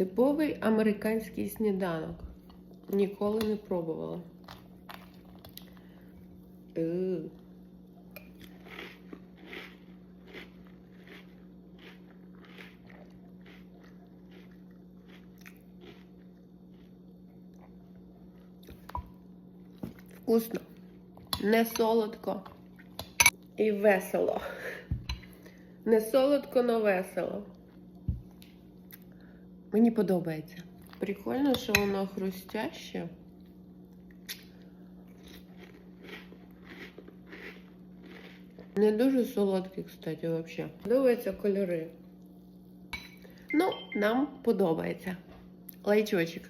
Типовий американський сніданок. Ніколи не пробувала. Е. Вкусно, не солодко і весело. Не солодко, но весело. Мені подобається. Прикольно, що воно хрустяще. Не дуже солодкий, кстати, взагалі. Подобаються кольори. Ну, нам подобається. Лайчочок.